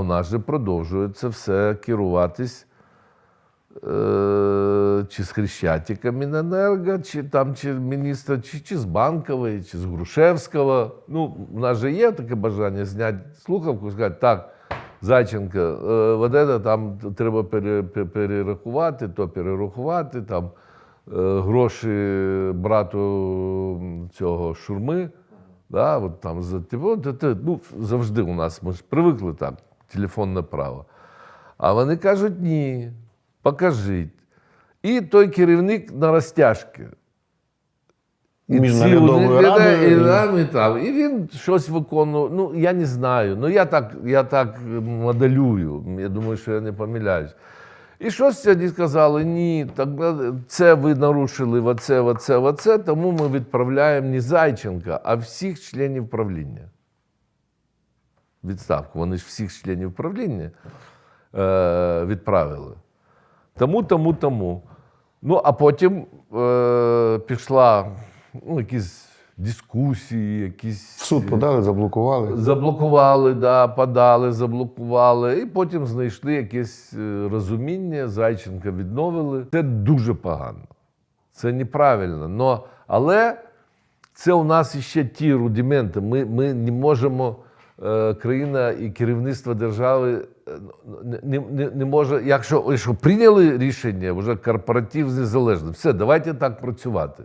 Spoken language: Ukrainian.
у нас же продовжує це все керуватись е, чи з Хрещатика Міненерго, чи там чи міністра, чи, чи з Банкової, чи з Грушевського. Ну, у нас же є таке бажання зняти слухавку і сказати, так, Зайченко, е, от там треба пере, пе- перерахувати, то перерахувати, там е, гроші брату цього шурми. Да, от там, типу, ну, завжди у нас, ми ж привикли так, телефонне право. А вони кажуть, ні, покажіть. І той керівник на розтяжки. І ці і, і- там, і, там. і він щось виконував. Ну, я не знаю. Ну, я так, я так моделюю. Я думаю, що я не помиляюсь. І щось тоді сказали: ні, так е, це ви нарушили оце, оце, оце, тому ми відправляємо не Зайченка, а всіх членів правління. Відставку. Вони ж всіх членів правління е, відправили. Тому, тому, тому. Ну, а потім е, пішла ну, якісь дискусії, якісь. В суд подали, заблокували. Заблокували, да, подали, заблокували, і потім знайшли якесь е, розуміння. Зайченка відновили. Це дуже погано. Це неправильно. Но, але це у нас ще ті рудименти. Ми, ми не можемо, країна і керівництво держави е, не, не, не може, якщо, якщо прийняли рішення, вже корпоратив незалежний, все, давайте так працювати.